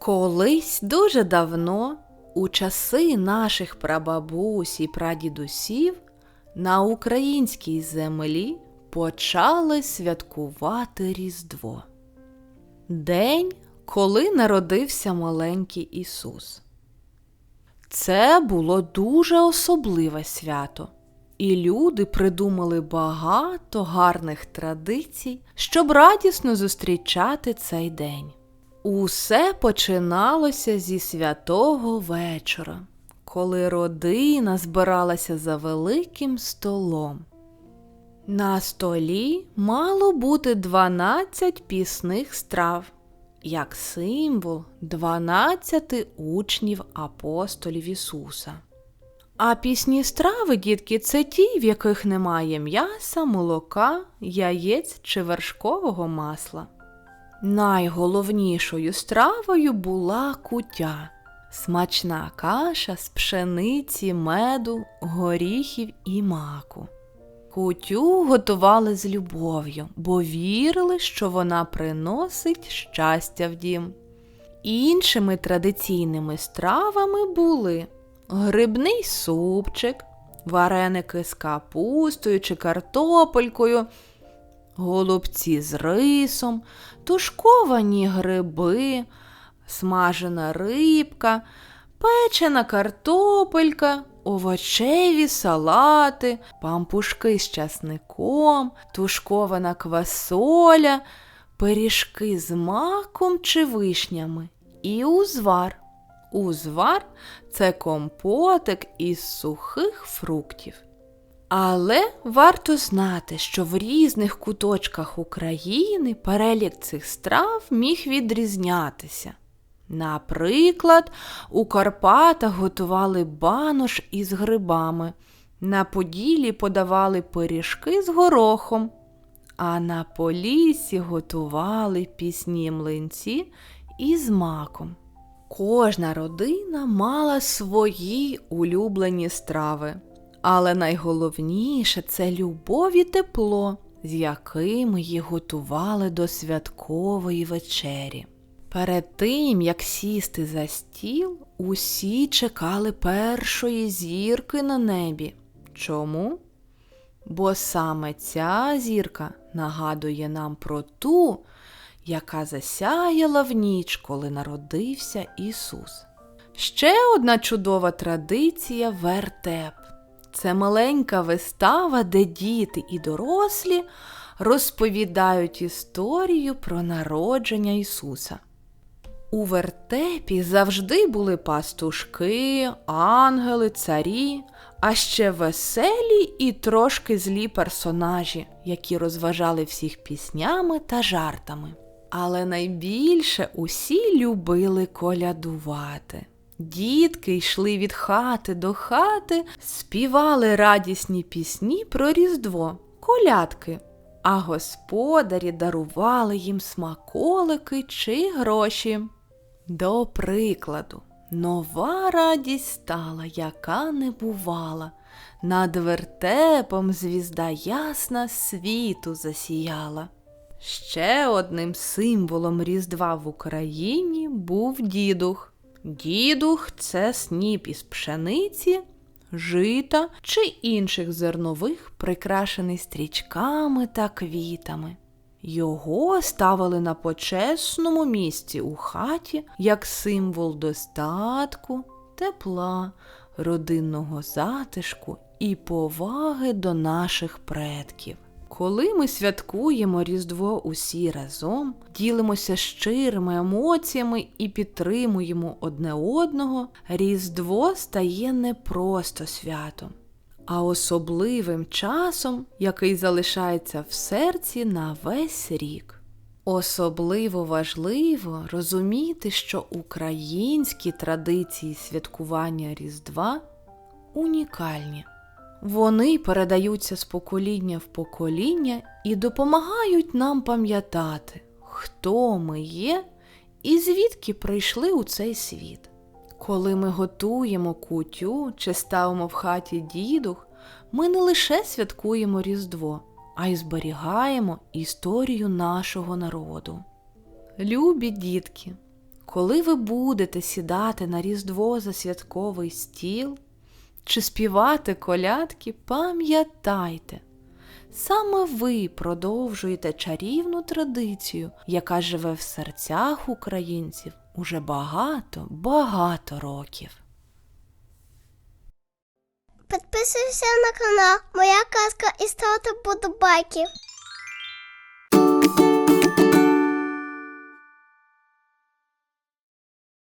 Колись дуже давно, у часи наших прабабусь і прадідусів, на українській землі почали святкувати Різдво. День, коли народився маленький Ісус. Це було дуже особливе свято, і люди придумали багато гарних традицій, щоб радісно зустрічати цей день. Усе починалося зі святого вечора, коли родина збиралася за великим столом. На столі мало бути 12 пісних страв, як символ 12 учнів апостолів Ісуса. А пісні страви, дітки, це ті, в яких немає м'яса, молока, яєць чи вершкового масла. Найголовнішою стравою була кутя смачна каша з пшениці, меду, горіхів і маку. Кутю готували з любов'ю, бо вірили, що вона приносить щастя в дім. Іншими традиційними стравами були грибний супчик, вареники з капустою чи картопелькою голубці з рисом, тушковані гриби, смажена рибка, печена картопелька, овочеві салати, пампушки з часником, тушкована квасоля, пиріжки з маком чи вишнями і узвар. Узвар це компотик із сухих фруктів. Але варто знати, що в різних куточках України перелік цих страв міг відрізнятися. Наприклад, у Карпатах готували банош із грибами, на Поділі подавали пиріжки з горохом, а на Полісі готували пісні млинці із маком. Кожна родина мала свої улюблені страви. Але найголовніше це любов і тепло, з якими їх готували до святкової вечері. Перед тим, як сісти за стіл, усі чекали першої зірки на небі. Чому? Бо саме ця зірка нагадує нам про ту, яка засяяла в ніч, коли народився Ісус. Ще одна чудова традиція вертеп. Це маленька вистава, де діти і дорослі розповідають історію про народження Ісуса. У вертепі завжди були пастушки, ангели, царі, а ще веселі і трошки злі персонажі, які розважали всіх піснями та жартами. Але найбільше усі любили колядувати. Дітки йшли від хати до хати, співали радісні пісні про Різдво, колядки, а господарі дарували їм смаколики чи гроші. До прикладу, нова радість стала, яка не бувала. Над вертепом звізда ясна світу засіяла. Ще одним символом Різдва в Україні був дідух. Дідух це сніп із пшениці, жита чи інших зернових, прикрашений стрічками та квітами. Його ставили на почесному місці у хаті як символ достатку, тепла, родинного затишку і поваги до наших предків. Коли ми святкуємо Різдво усі разом, ділимося щирими емоціями і підтримуємо одне одного, Різдво стає не просто святом, а особливим часом, який залишається в серці на весь рік. Особливо важливо розуміти, що українські традиції святкування Різдва унікальні. Вони передаються з покоління в покоління і допомагають нам пам'ятати, хто ми є і звідки прийшли у цей світ. Коли ми готуємо кутю чи ставимо в хаті дідух, ми не лише святкуємо Різдво, а й зберігаємо історію нашого народу. Любі дітки! Коли ви будете сідати на Різдво за святковий стіл чи співати колядки, пам'ятайте, саме ви продовжуєте чарівну традицію, яка живе в серцях українців уже багато, багато років. Підписуйся на канал Моя казка і ставте подобайки.